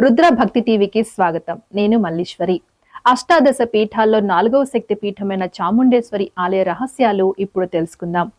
రుద్ర భక్తి టీవీకి స్వాగతం. నేను మల్లీశ్వరి. అష్టాదశ పీఠాల్లో నాలుగవ శక్తి పీఠమైన చాముండేశ్వరి ఆలయ రహస్యాలు ఇప్పుడు తెలుసుకుందాం.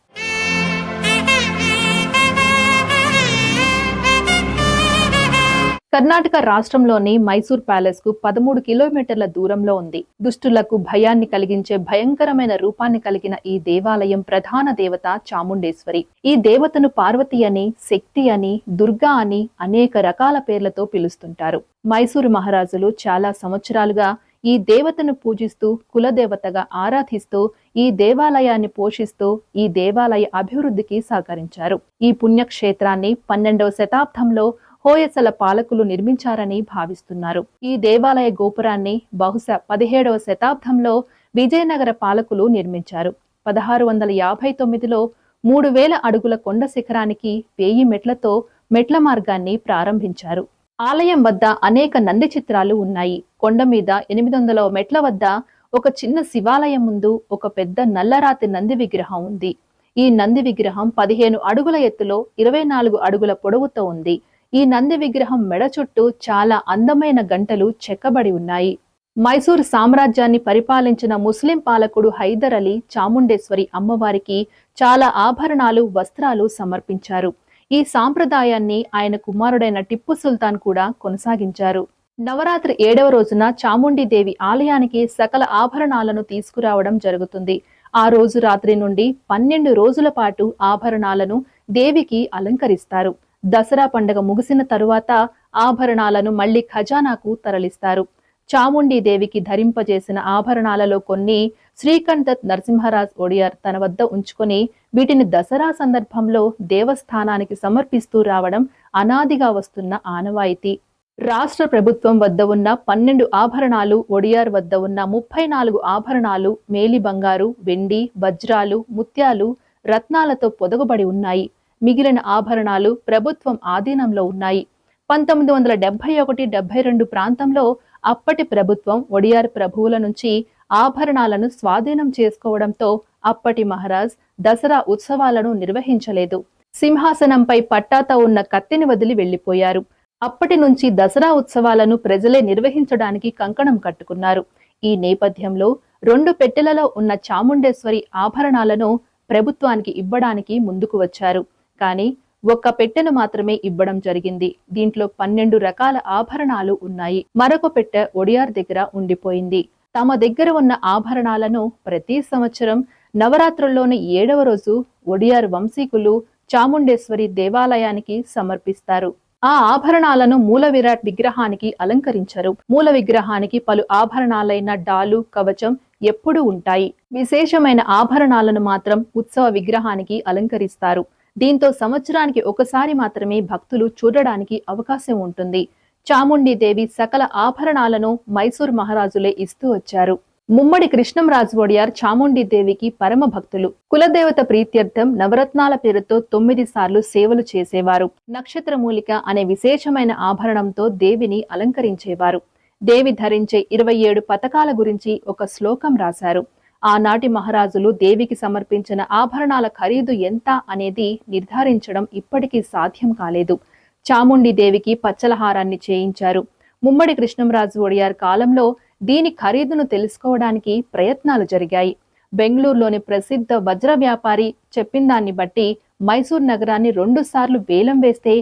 కర్ణాటక రాష్ట్రంలోని మైసూర్ ప్యాలెస్కు పదమూడు కిలోమీటర్ల దూరంలో ఉంది. దుష్టులకు భయాన్ని కలిగించే భయంకరమైన రూపాన్ని కలిగిన ఈ దేవాలయం ప్రధాన దేవత చాముండేశ్వరి. ఈ దేవతను పార్వతి అని శక్తి అని దుర్గా అని అనేక రకాల పేర్లతో పిలుస్తుంటారు. మైసూరు మహారాజులు చాలా సంవత్సరాలుగా ఈ దేవతను పూజిస్తూ కులదేవతగా ఆరాధిస్తూ ఈ దేవాలయాన్ని పోషిస్తూ ఈ దేవాలయ అభివృద్ధికి సహకరించారు. ఈ పుణ్యక్షేత్రాన్ని పన్నెండవ శతాబ్దంలో హోయసల పాలకులు నిర్మించారని భావిస్తున్నారు. ఈ దేవాలయ గోపురాన్ని బహుశా పదిహేడవ శతాబ్దంలో విజయనగర పాలకులు నిర్మించారు. పదహారు వందల యాభై తొమ్మిదిలో మూడు వేల అడుగుల కొండ శిఖరానికి వేయి మెట్లతో మెట్ల మార్గాన్ని ప్రారంభించారు. ఆలయం వద్ద అనేక నంది చిత్రాలు ఉన్నాయి. కొండ మీద ఎనిమిది వందల మెట్ల వద్ద ఒక చిన్న శివాలయం ముందు ఒక పెద్ద నల్లరాతి నంది విగ్రహం ఉంది. ఈ నంది విగ్రహం పదిహేను అడుగుల ఎత్తులో ఇరవై నాలుగు అడుగుల పొడవుతో ఉంది. ఈ నంది విగ్రహం మెడ చుట్టూ చాలా అందమైన గంటలు చెక్కబడి ఉన్నాయి. మైసూర్ సామ్రాజ్యాన్ని పరిపాలించిన ముస్లిం పాలకుడు హైదర్ అలీ చాముండేశ్వరి అమ్మవారికి చాలా ఆభరణాలు వస్త్రాలు సమర్పించారు. ఈ సాంప్రదాయాన్ని ఆయన కుమారుడైన టిప్పు సుల్తాన్ కూడా కొనసాగించారు. నవరాత్రి ఏడవ రోజున చాముండిదేవి ఆలయానికి సకల ఆభరణాలను తీసుకురావడం జరుగుతుంది. ఆ రోజు రాత్రి నుండి పన్నెండు రోజుల పాటు ఆభరణాలను దేవికి అలంకరిస్తారు. దసరా పండుగ ముగిసిన తరువాత ఆభరణాలను మళ్ళీ ఖజానాకు తరలిస్తారు. చాముండి దేవికి ధరింపజేసిన ఆభరణాలలో కొన్ని శ్రీకంఠ్ దత్ నరసింహరాజ్ ఒడియార్ తన వద్ద ఉంచుకొని వీటిని దసరా సందర్భంలో దేవస్థానానికి సమర్పిస్తూ రావడం అనాదిగా వస్తున్న ఆనవాయితీ. రాష్ట్ర ప్రభుత్వం వద్ద ఉన్న పన్నెండు ఆభరణాలు ఒడియార్ వద్ద ఉన్న ముప్పై నాలుగు ఆభరణాలు మేలి బంగారు వెండి వజ్రాలు ముత్యాలు రత్నాలతో పొదగబడి ఉన్నాయి. మిగిలిన ఆభరణాలు ప్రభుత్వం ఆధీనంలో ఉన్నాయి. పంతొమ్మిది వందల డెబ్బై ఒకటి డెబ్బై రెండు ప్రాంతంలో అప్పటి ప్రభుత్వం ఒడియార్ ప్రభువుల నుంచి ఆభరణాలను స్వాధీనం చేసుకోవడంతో అప్పటి మహారాజ్ దసరా ఉత్సవాలను నిర్వహించలేదు. సింహాసనంపై పట్టాతో ఉన్న కత్తిని వదిలి వెళ్ళిపోయారు అప్పటి నుంచి దసరా ఉత్సవాలను ప్రజలే నిర్వహించడానికి కంకణం కట్టుకున్నారు. ఈ నేపథ్యంలో రెండు పెట్టెలలో ఉన్న చాముండేశ్వరి ఆభరణాలను ప్రభుత్వానికి ఇవ్వడానికి ముందుకు వచ్చారు. కానీ ఒక్క పెట్టెను మాత్రమే ఇవ్వడం జరిగింది. దీంట్లో పన్నెండు రకాల ఆభరణాలు ఉన్నాయి. మరొక పెట్టె ఒడియార్ దగ్గర ఉండిపోయింది. తమ దగ్గర ఉన్న ఆభరణాలను ప్రతి సంవత్సరం నవరాత్రుల్లోని ఏడవ రోజు ఒడియార్ వంశీకులు చాముండేశ్వరి దేవాలయానికి సమర్పిస్తారు. ఆ ఆభరణాలను మూల విరాట్ విగ్రహానికి అలంకరించరు. మూల విగ్రహానికి పలు ఆభరణాలైన డాలు కవచం ఎప్పుడూ ఉంటాయి. విశేషమైన ఆభరణాలను మాత్రం ఉత్సవ విగ్రహానికి అలంకరిస్తారు. దీంతో సంవత్సరానికి ఒకసారి మాత్రమే భక్తులు చూడడానికి అవకాశం ఉంటుంది. చాముండి దేవి సకల ఆభరణాలను మైసూర్ మహారాజులే ఇస్తూ వచ్చారు. ముమ్మడి కృష్ణంరాజు ఒడియార్ చాముండి దేవికి పరమ భక్తులు. కులదేవత ప్రీత్యర్థం నవరత్నాల పేరుతో తొమ్మిది సార్లు సేవలు చేసేవారు. నక్షత్రమూలిక అనే విశేషమైన ఆభరణంతో దేవిని అలంకరించేవారు. దేవి ధరించే ఇరవై ఏడు పథకాల గురించి ఒక శ్లోకం రాశారు. ఆనాటి మహారాజులు దేవికి సమర్పించిన ఆభరణాల ఖరీదు ఎంత అనేది నిర్ధారించడం ఇప్పటికీ సాధ్యం కాలేదు. చాముండి దేవికి పచ్చలహారాన్ని చేయించారు. ముమ్మడి కృష్ణంరాజు ఒడియార్ కాలంలో దీని ఖరీదును తెలుసుకోవడానికి ప్రయత్నాలు జరిగాయి. బెంగళూరులోని ప్రసిద్ధ వజ్ర వ్యాపారి చెప్పిన దాన్ని బట్టి మైసూర్ నగరాన్ని రెండు సార్లు వేలం వేస్తే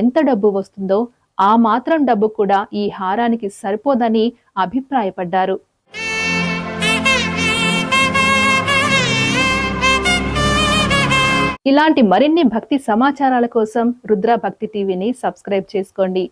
ఎంత డబ్బు వస్తుందో ఆ మాత్రం డబ్బు కూడా ఈ హారానికి సరిపోదని అభిప్రాయపడ్డారు. ఇలాంటి మరిన్ని భక్తి సమాచారాల కోసం రుద్ర భక్తి టీవీని సబ్స్క్రైబ్ చేసుకోండి.